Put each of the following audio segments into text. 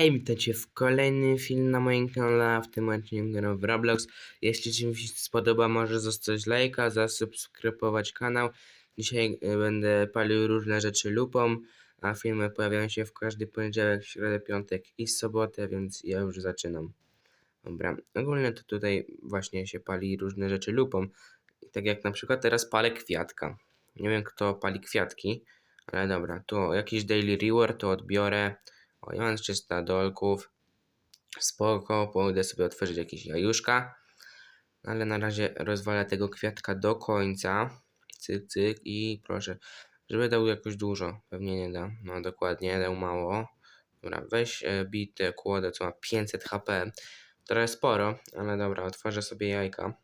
Hej, witajcie w kolejnym film na moim kanale, w tym odcinku w Roblox. Jeśli Ci się spodoba, może zostawić lajka, zasubskrybować kanał. Dzisiaj e, będę palił różne rzeczy lupą, a filmy pojawiają się w każdy poniedziałek, środę, piątek i sobotę, więc ja już zaczynam. Dobra, ogólnie to tutaj właśnie się pali różne rzeczy lupą. Tak jak na przykład teraz palę kwiatka. Nie wiem kto pali kwiatki, ale dobra, to jakiś daily reward to odbiorę. O, ja mam 300 dolków. Spoko, pójdę sobie otworzyć jakieś jajuszka. Ale na razie rozwalę tego kwiatka do końca. Cyk, cyk i proszę, żeby dał jakoś dużo. Pewnie nie da. No dokładnie, dał mało. Dobra, weź e, bite kłodę, co ma 500 HP. Trochę sporo, ale dobra, otworzę sobie jajka.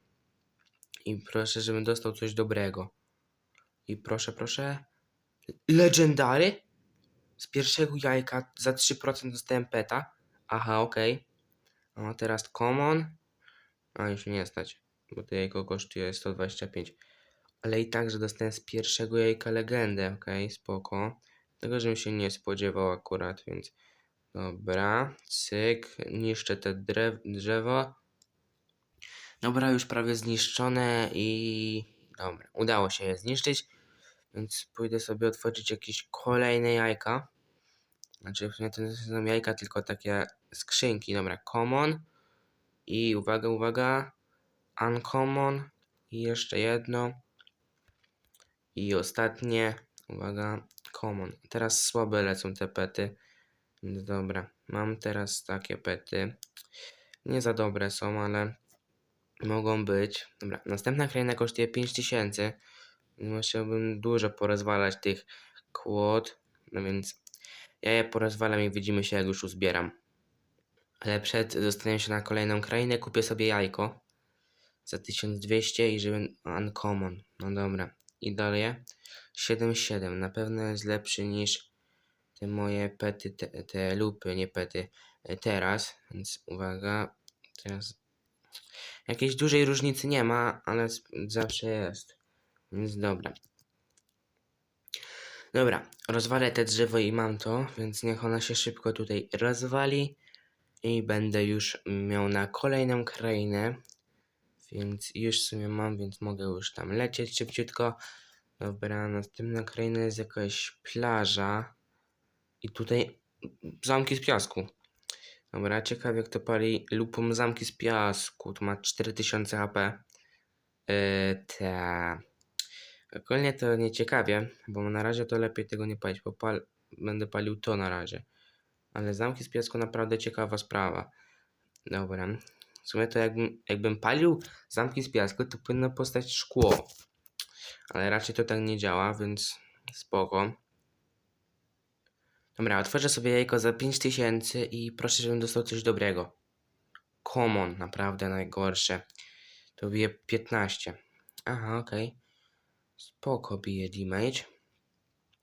I proszę, żebym dostał coś dobrego. I proszę, proszę. Legendary? Z pierwszego jajka za 3% dostałem peta. Aha, okej. Okay. O, teraz common. A, już nie stać, bo to jajko kosztuje 125. Ale i tak, że dostałem z pierwszego jajka legendę, okej, okay, spoko. Tego, żebym się nie spodziewał akurat, więc... Dobra, cyk, niszczę te drew drzewo. Dobra, już prawie zniszczone i... Dobra, udało się je zniszczyć. Więc pójdę sobie otworzyć jakieś kolejne jajka. Znaczy w sumie to nie są jajka, tylko takie skrzynki. Dobra, common. I uwaga, uwaga. Uncommon. I jeszcze jedno. I ostatnie. Uwaga, common. Teraz słabe lecą te pety. Dobra, mam teraz takie pety. Nie za dobre są, ale mogą być. Dobra, następna kraina kosztuje 5000. Musiałbym dużo porozwalać tych kłod, no więc ja je porozwalam i widzimy się jak już uzbieram. Ale przed zostaniem się na kolejną krainę kupię sobie jajko za 1200 i żeby uncommon. No dobra. I dalej 77. Na pewno jest lepszy niż te moje pety, te, te lupy, nie pety e, teraz. Więc uwaga. Teraz jakiejś dużej różnicy nie ma, ale zawsze jest. Więc dobra. Dobra, rozwalę te drzewo i mam to, więc niech ona się szybko tutaj rozwali. I będę już miał na kolejną krainę. Więc już w sumie mam, więc mogę już tam lecieć szybciutko. Dobra, następna kraina jest jakaś plaża. I tutaj zamki z piasku. Dobra, ciekawe jak to pali lupą zamki z piasku. Tu ma 4000 HP. Yy, ta. Ogólnie to nie ciekawie, bo na razie to lepiej tego nie palić, bo pal będę palił to na razie. Ale zamki z piasku naprawdę ciekawa sprawa. Dobra. W sumie to jakbym, jakbym palił zamki z piasku, to powinno powstać szkło. Ale raczej to tak nie działa, więc spoko. Dobra, otworzę sobie jajko za 5000 i proszę, żebym dostał coś dobrego. Common, naprawdę najgorsze. To bije 15. Aha, okej. Okay. Spoko bije damage.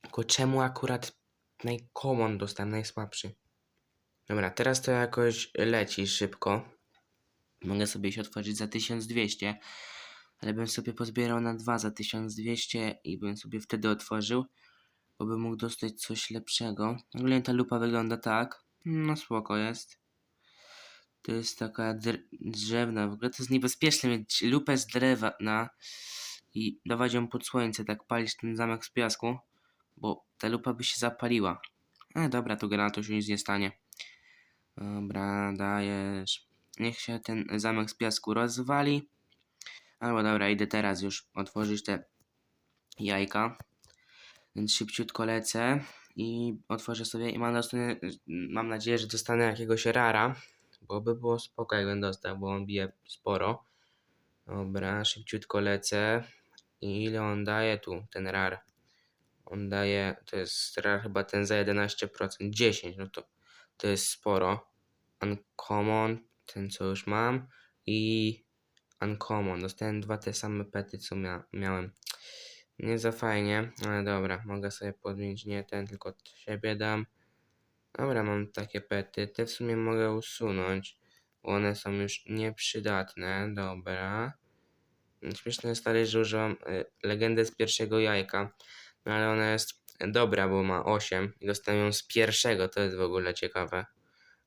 Tylko czemu akurat najcommon dostałem najsłabszy? Dobra, teraz to jakoś leci szybko. Mogę sobie się otworzyć za 1200. Ale bym sobie pozbierał na 2 za 1200 i bym sobie wtedy otworzył. Bo bym mógł dostać coś lepszego. Ogólnie ta lupa wygląda tak. No spoko jest. To jest taka drzewna. W ogóle to jest niebezpieczne mieć lupę z drewa na i dawać ją pod słońce, tak palić ten zamek z piasku, bo ta lupa by się zapaliła. E, dobra, to granatu się nic nie stanie. Dobra, dajesz. Niech się ten zamek z piasku rozwali. Albo dobra, idę teraz już otworzyć te jajka. Więc szybciutko lecę i otworzę sobie i mam, dostanę, mam nadzieję, że dostanę jakiegoś rara, bo by było spoko, jakbym dostał, bo on bije sporo. Dobra, szybciutko lecę. I ile on daje tu, ten RAR? On daje, to jest RAR chyba ten za 11%, 10, no to to jest sporo. Uncommon, ten co już mam i Uncommon. Dostałem dwa te same pety, co mia miałem. Nie za fajnie, ale dobra, mogę sobie podmienić nie ten, tylko od siebie dam. Dobra, mam takie pety, te w sumie mogę usunąć, bo one są już nieprzydatne, dobra. Śmieszne jest dalej, że używam y, legendę z pierwszego jajka, no ale ona jest dobra, bo ma 8 i dostałem ją z pierwszego, to jest w ogóle ciekawe.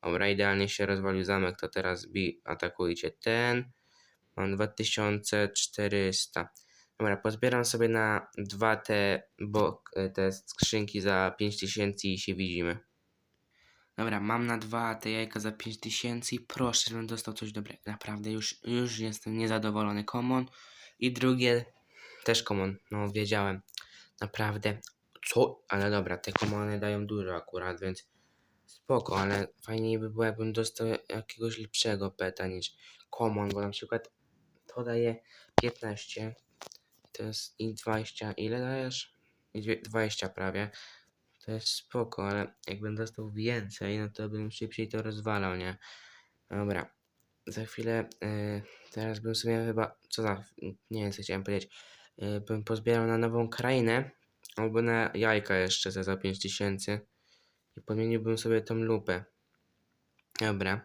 Dobra, idealnie się rozwalił zamek, to teraz bi atakujcie ten. Mam 2400. Dobra, pozbieram sobie na dwa te, bo, te skrzynki za 5000 i się widzimy. Dobra, mam na dwa te jajka za 5000 i proszę, żebym dostał coś dobrego. Naprawdę, już, już jestem niezadowolony. Common. I drugie też common. No, wiedziałem. Naprawdę. Co? Ale dobra, te commony dają dużo akurat, więc spoko, ale fajniej by było, jakbym dostał jakiegoś lepszego peta niż common, bo na przykład to daje 15. To jest i 20. Ile dajesz? I dwie- 20 prawie. To jest spoko, ale jakbym dostał więcej, no to bym szybciej to rozwalał, nie? Dobra. Za chwilę, y, teraz bym sobie chyba, co za, nie wiem co chciałem powiedzieć, y, bym pozbierał na nową krainę, albo na jajka jeszcze za, za 5000 i podmieniłbym sobie tą lupę. Dobra,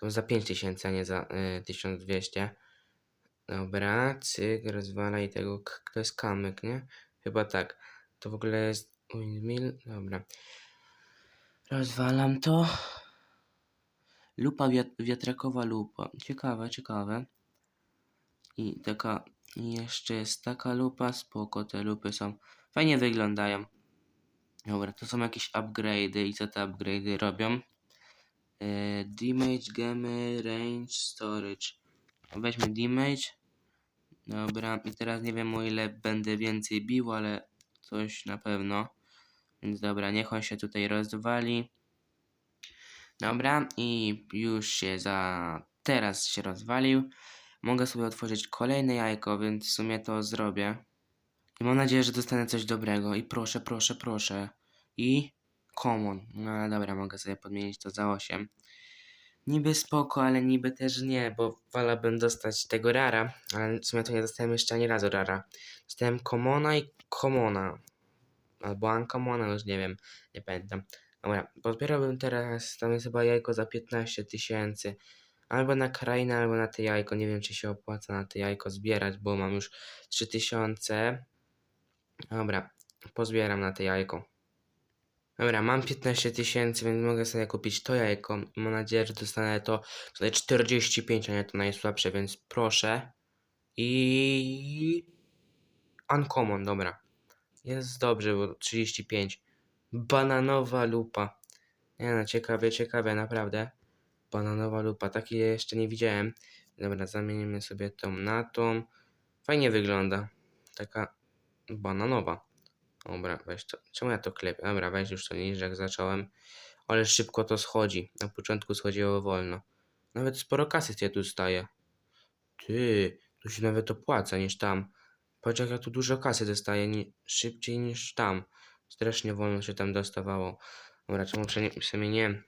to za 5000, a nie za y, 1200. Dobra, cyk, rozwalaj tego, to jest kamyk, nie? Chyba tak. To w ogóle jest windmill, dobra. Rozwalam to. Lupa wiat- wiatrakowa lupa. Ciekawe, ciekawe. I taka, jeszcze jest taka lupa, spoko, te lupy są, fajnie wyglądają. Dobra, to są jakieś upgrade'y i co te upgrade'y robią? Yy, damage, gemy, range, storage. Weźmy damage. Dobra, i teraz nie wiem o ile będę więcej bił, ale coś na pewno. Więc dobra, niech on się tutaj rozwali. Dobra, i już się za... Teraz się rozwalił. Mogę sobie otworzyć kolejne jajko, więc w sumie to zrobię. I mam nadzieję, że dostanę coś dobrego. I proszę, proszę, proszę. I... Common. No dobra, mogę sobie podmienić to za 8. Niby spoko, ale niby też nie, bo wolałbym dostać tego rara, ale w sumie to nie dostałem jeszcze ani razu rara. Dostałem commona i commona. Albo uncommona, już nie wiem, nie pamiętam. Dobra, pozbierałbym teraz, tam jest chyba jajko za 15 tysięcy. Albo na krainę, albo na te jajko. Nie wiem, czy się opłaca na te jajko zbierać, bo mam już 3000. Dobra, pozbieram na te jajko. Dobra, mam 15 tysięcy, więc mogę sobie kupić to jajko. Mam nadzieję, że dostanę to tutaj 45, a nie to najsłabsze, więc proszę. I... Uncommon, dobra. Jest dobrze, bo 35. Bananowa lupa. Nie no, ciekawie, ciekawie, naprawdę. Bananowa lupa, takiej jeszcze nie widziałem. Dobra, zamienimy sobie tą na tą. Fajnie wygląda. Taka bananowa. Dobra, weź to. Czemu ja to klepię? Dobra, weź już to niż jak zacząłem. Ale szybko to schodzi. Na początku schodziło wolno. Nawet sporo kasy tu staje. Ty, tu się nawet opłaca niż tam. Patrz ja tu dużo kasy dostaję, ni- szybciej niż tam. Strasznie wolno się tam dostawało. Dobra, czemu przenie- przemieniłem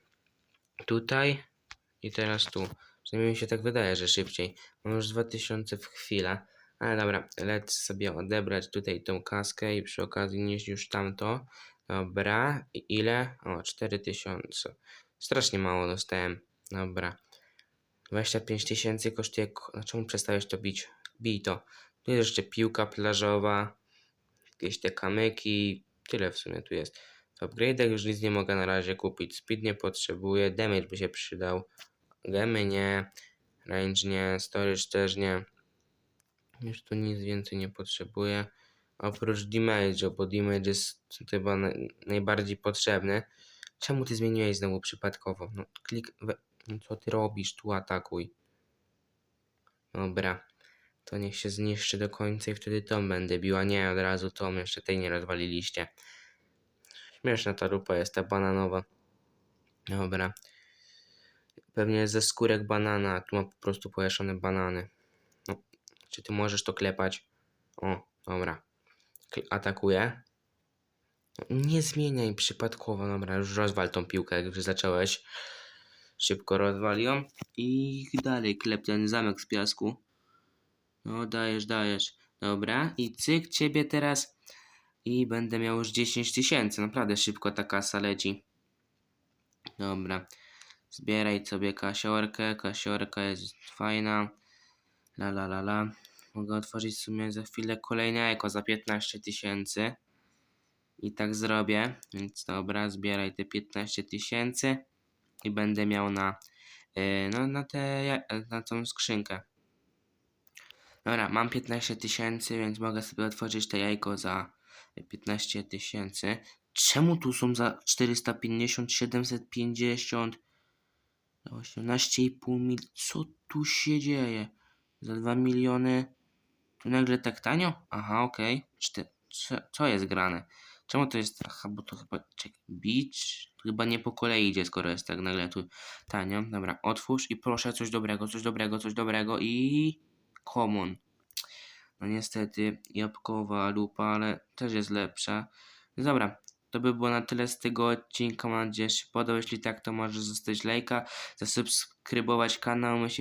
tutaj i teraz tu. Przynajmniej mi się tak wydaje, że szybciej. Mam już 2000 w chwilę. Ale dobra, lecę sobie odebrać tutaj tą kaskę i przy okazji nieść już tamto. Dobra, i ile? O, 4000. Strasznie mało dostałem. Dobra. 25 tysięcy kosztuje. ko- A czemu przestałeś to bić? Bij to. Tu jest jeszcze piłka plażowa, jakieś te kamyki. Tyle w sumie tu jest. W upgrade'ach już nic nie mogę na razie kupić. Speed nie potrzebuję, damage by się przydał. Gemy nie, range nie, storage też nie. Już tu nic więcej nie potrzebuję. Oprócz damage'u, bo damage jest chyba na, najbardziej potrzebny. Czemu ty zmieniłeś znowu przypadkowo? No klik... We... No co ty robisz? Tu atakuj. Dobra. To niech się zniszczy do końca i wtedy tą będę biła. Nie, od razu tą. Jeszcze tej nie rozwaliliście. Śmieszna ta lupa jest, ta bananowa. Dobra. Pewnie ze skórek banana, tu ma po prostu pojaszone banany. No, czy ty możesz to klepać? O, dobra. Atakuję. Nie zmieniaj przypadkowo, dobra, już rozwal tą piłkę, jak już zacząłeś. Szybko rozwal ją i dalej klep ten zamek z piasku. No, dajesz, dajesz. Dobra, i cyk ciebie teraz i będę miał już 10 tysięcy. Naprawdę szybko ta kasa leci. Dobra. Zbieraj sobie kasiorkę. Kasiorka jest fajna. La la la la. Mogę otworzyć w sumie za chwilę kolejne jajko za 15 tysięcy. I tak zrobię. Więc dobra, zbieraj te 15 tysięcy. i będę miał na, yy, no, na, te, na tą skrzynkę. Dobra, mam 15 tysięcy, więc mogę sobie otworzyć te jajko za 15 tysięcy. Czemu tu są za 450, 750, 18,5 mil... Co tu się dzieje? Za 2 miliony... Tu nagle tak tanio? Aha, okej. Czty- Co, co jest grane? Czemu to jest... Aha, bo to chyba... Czekaj, beach? Chyba nie po kolei idzie, skoro jest tak nagle tu tanio. Dobra, otwórz i proszę coś dobrego, coś dobrego, coś dobrego i... Common. No niestety, jabłkowa lupa, ale też jest lepsza. Dobra, to by było na tyle z tego odcinka. Mam nadzieję, że się. Jeśli tak, to możesz zostawić lajka, zasubskrybować kanał. My się